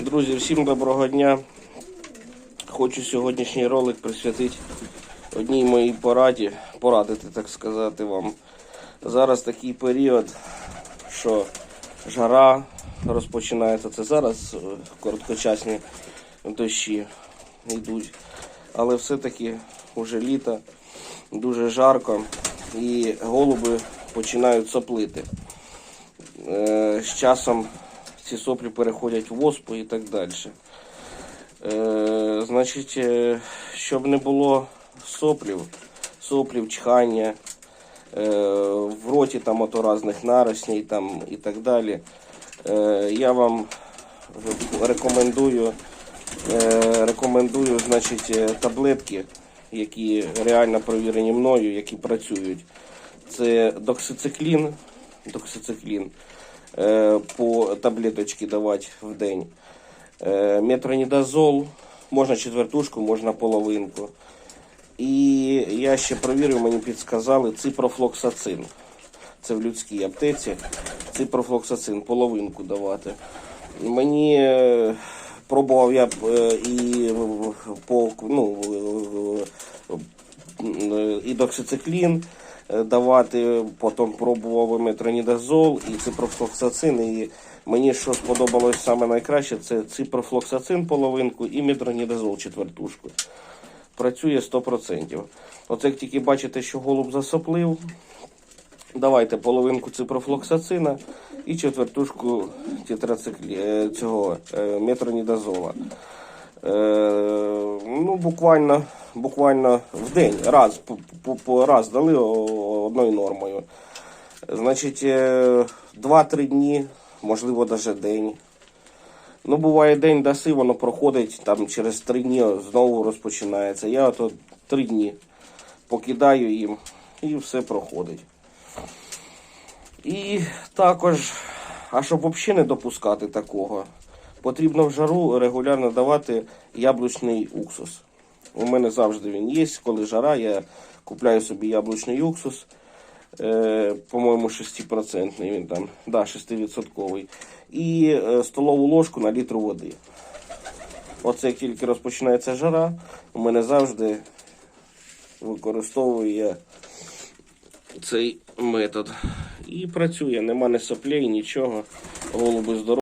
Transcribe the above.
Друзі, всім доброго дня. Хочу сьогоднішній ролик присвятити одній моїй пораді, порадити, так сказати вам. Зараз такий період, що жара розпочинається. Це зараз е, короткочасні дощі йдуть. Але все-таки вже літо, дуже жарко і голуби починають соплити. Е, З часом ці соплі переходять в оспу і так далі. Е, значить, е, щоб не було соплів, соплів, чхання, в роті там ото різних наросній там і так далі. Я вам рекомендую, рекомендую значить, таблетки, які реально провірені мною, які працюють. Це доксициклін, доксициклін е, по таблеточці давати в день. Е, метронідазол, можна четвертушку, можна половинку. І я ще провірив, мені підсказали ципрофлоксацин. Це в людській аптеці. Ципрофлоксацин, половинку давати. Мені е, пробував я е, і по ну, е, е, і доксициклін е, давати, потім пробував метронідазол, і ципрофлоксацин. І мені що сподобалось саме найкраще, це ципрофлоксацин половинку і метронідазол четвертушку. Працює 100%. Оце як тільки бачите, що голуб засоплив, давайте половинку ципрофлоксацина і четвертушку тетрациклі... е, цього е, метронідазола. Е, ну, буквально, буквально в день, раз, по, раз дали одною нормою. Значить, е, 2-3 дні, можливо, навіть день. Ну, буває день даси, воно проходить там через 3 дні знову розпочинається. Я ото 3 дні покидаю їм і все проходить. І також, а щоб взагалі не допускати такого, потрібно в жару регулярно давати яблучний уксус. У мене завжди він є. Коли жара, я купляю собі яблучний уксус. Е, по-моєму, 6% він там, да, 6%. І е, столову ложку на літр води. Оце як тільки розпочинається жара, у мене завжди використовую я цей метод. І працює, нема ні соплей, нічого. Голуби здорові.